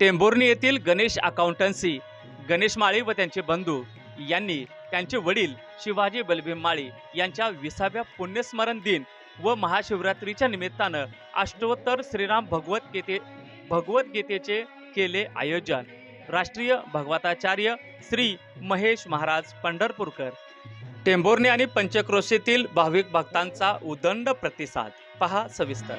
टेंभुर्णी येथील गणेश अकाउंटन्सी गणेश माळी व त्यांचे बंधू यांनी त्यांचे वडील शिवाजी बलभीम माळी यांच्या विसाव्या पुण्यस्मरण दिन व महाशिवरात्रीच्या निमित्तानं अष्टोत्तर श्रीराम भगवद्गीते भगवद्गीतेचे केले आयोजन. राष्ट्रीय भगवताचार्य श्री महेश महाराज पंढरपूरकर. टेंभुर्णी आणि पंचक्रोशीतील भाविक भक्तांचा उदंड प्रतिसाद. पहा सविस्तर.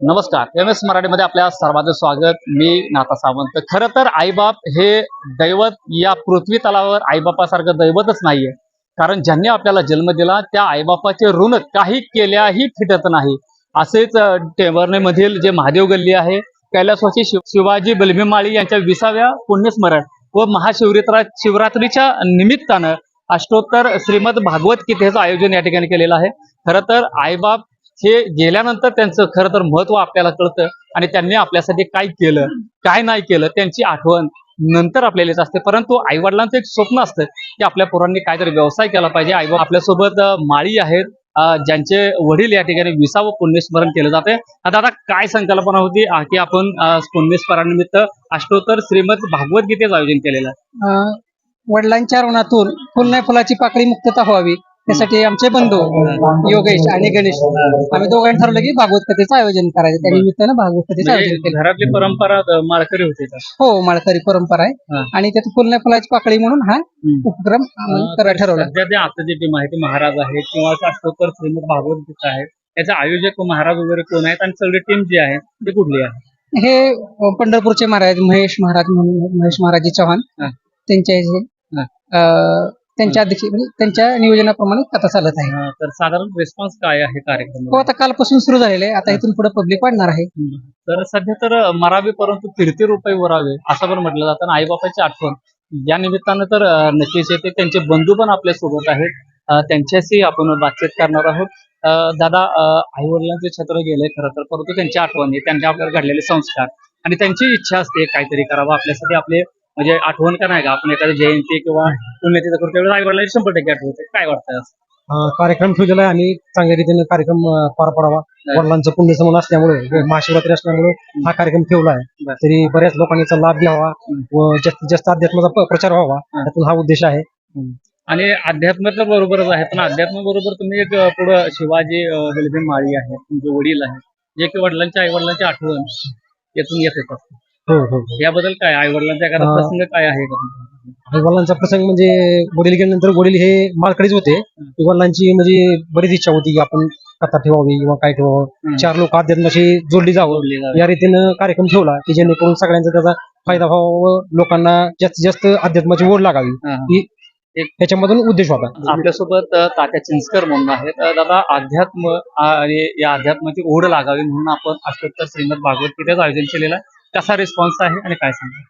नमस्कार. एम एस मराठीमध्ये आपल्या सर्वांचं स्वागत. मी नाता सावंत. खरं तर आईबाप हे दैवत या पृथ्वी तलावर आईबापासारखं दैवतच नाहीये. कारण ज्यांनी आपल्याला जन्म दिला त्या आईबापाचे ऋण काही केल्याही फिटत नाही. असेच टेंभर्णे मधील जे महादेव गल्ली आहे कैलासवासी शिवाजी बलभीमाळी यांच्या विसाव्या पुण्यस्मरण व महाशिवरात्रा शिवरात्रीच्या निमित्तानं अष्टोत्तर श्रीमद भागवत गीतेचं आयोजन या ठिकाणी केलेलं आहे. खरं तर आईबाप हे गेल्यानंतर त्यांचं खरं तर महत्त्व आपल्याला कळतं आणि त्यांनी आपल्यासाठी काय केलं काय नाही केलं त्यांची आठवण नंतर आपल्याला येत असते. परंतु आईवडिलांचं एक स्वप्न असतं की आपल्या पोरांनी काहीतरी व्यवसाय केला पाहिजे. आई आपल्यासोबत माळी आहेत ज्यांचे वडील या ठिकाणी विसावं पुण्यस्मरण केलं जाते आता आता काय संकल्पना होती की आपण पुण्यस्मरणानिमित्त अष्टोत्तर श्रीमद भागवत गीतेचं आयोजन केलेलं? वडिलांच्या ऋणातून फुल नाही फुलाची पाकळी मुक्तता व्हावी. त्यासाठी आमचे बंधू योगेश आणि गणेश आम्ही दोघांनी ठरवलं की भागवत कथेचं आयोजन करायचं त्या निमित्तानं भागवत कथेचं आयोजन म्हणजे केलं घरातली परंपरा माळकरी होती का? हो माळकरी परंपरा हा. आहे आणि त्यात फुल नाही फुलाची पाकळी म्हणून हा हम्म. उपक्रम आम्ही करायला ठरवला सध्या जे आता जे टीम आहे ते महाराज आहेत किंवा अष्टोत्तर श्रीमद भागवत गीता आहे त्याचे आयोजक महाराज वगैरे कोण आहेत आणि सगळी टीम जी आहे ती कुठली आहे हे अं, पंढरपूरचे महाराज महेश महाराज म्हणून महेश महाराजी चव्हाण हा. त्यांच्या हे, हा. अं, त्यांच्या अध्यक्ष म्हणजे त्यांच्या नियोजनाप्रमाणे कथा चालत आहे. तर साधारण रिस्पॉन्स काय आहे कार्यक्रम हो आता कालपासून सुरू झालेले आहे. आता इथून पुढे पब्लिक वाढणार आहे. तर सध्या तर मरावी परंतु फिरती रुपये वरावे असं पण म्हटलं जातं. आणि आईबापाची आठवण. या निमित्तानं तर अं, नक्कीच येते त्यांचे बंधू पण आपल्यासोबत आहेत. अं, त्यांच्याशी आपण बातचीत करणार आहोत. अं, दादा आई वडिलांचे छत्र गेले खरं तर परंतु त्यांची आठवणी त्यांच्या आपल्याला घडलेले संस्कार. आणि त्यांची इच्छा असते काहीतरी करावं. आपल्यासाठी आपले म्हणजे आठवण का नाही का? आपण एखादी जयंती किंवा पुण्यतिथी करतो त्यावेळेस आई वडिलांची शंभर टक्के आठवते काय वाटतं? अं, कार्यक्रम ठेवलेला आहे आणि चांगल्या रीतीने कार्यक्रम अं, पार पडावा. वडिलांचं पुण्यसमन असल्यामुळे महाशिवरात्री असल्यामुळे हा कार्यक्रम ठेवला आहे. बरं. तरी बऱ्याच लोकांनी याचा लाभ घ्यावा व जास्तीत जास्त अध्यात्माचा प- प्रचार व्हावा. यातून हा उद्देश आहे. आणि अध्यात्म तर बरोबरच आहे पण अध्यात्म बरोबर तुम्ही एक पुढं शिवाजी अं, माळी आहे तुमचे वडील आहेत जे की वडिलांच्या आई वडिलांची आठवण यातून येत येतात याबद्दल काय? आई वडिलांच्या अं, प्रसंग काय आहे? आणि वडिलांचा प्रसंग म्हणजे वडील गेल्यानंतर वडील हे मालकडेच होते. वडिलांची म्हणजे बरीच इच्छा होती की आपण कथा ठेवावी किंवा काय ठेवावं. चार लोक अध्यात्माशी जोडली जावं. या रीतीनं कार्यक्रम ठेवला की जेणेकरून सगळ्यांचा त्याचा फायदा व्हावा लोकांना जास्तीत जास्त अध्यात्माची ओढ लागावी. हा, हा. ही त्याच्यामधून उद्देश होता. आपल्यासोबत तात्या चिंचकर म्हणून आहेत. दादा अध्यात्म आणि या अध्यात्माची ओढ लागावी म्हणून आपण अष्टोत्तर श्रीमद भागवत गीतेचं आयोजन केलेलं आहे. कसा रिस्पॉन्स आहे आणि काय सांगा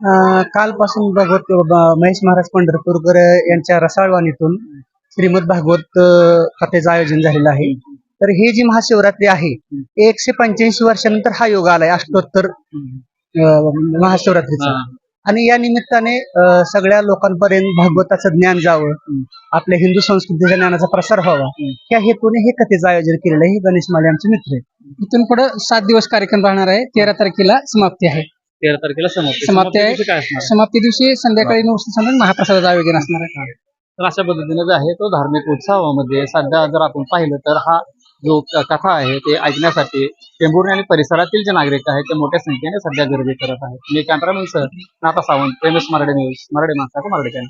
अं, कालपासून भगवत ब- महेश महाराज पंढरपूरकर यांच्या रसाळवाणीतून श्रीमद भागवत अं, कथेचं आयोजन झालेलं आहे. तर ही जी महाशिवरात्री आहे एकशे पंच्याऐंशी वर्षानंतर हा योग आलाय अष्टोत्तर अं, महाशिवरात्रीचा. हा. आणि या निमित्ताने अं, सगळ्या लोकांपर्यंत भागवताचं ज्ञान जावं आपल्या हिंदू संस्कृतीच्या ज्ञानाचा प्रसार व्हावा या हेतूने हे कथेचं आयोजन केलेलं आहे हे गणेश माले आमचे मित्र आहेत. इथून पुढे सात दिवस कार्यक्रम राहणार आहे. तेरा तारखेला समाप्ती आहे. तेरा तारखेला समाप्ती. समाप्ती आहे. दिवशी काय असणार आहे? समाप्ती दिवशी संध्याकाळी नऊ वाजता महाप्रसादाचं आयोजन असणार आहे. तर अशा पद्धतीने जे आहे तो धार्मिक उत्सवामध्ये सध्या जर आपण पाहिलं तर हा जो क- कथा आहे ते ऐकण्यासाठी टेंभुर्णी आणि परिसरातील जे नागरिक आहेत ते मोठ्या संख्येने सध्या गर्दी करत आहेत. मी cameraman sir Natha Sawant M S Marathi news Marathi माणसाचं मराठी चॅनल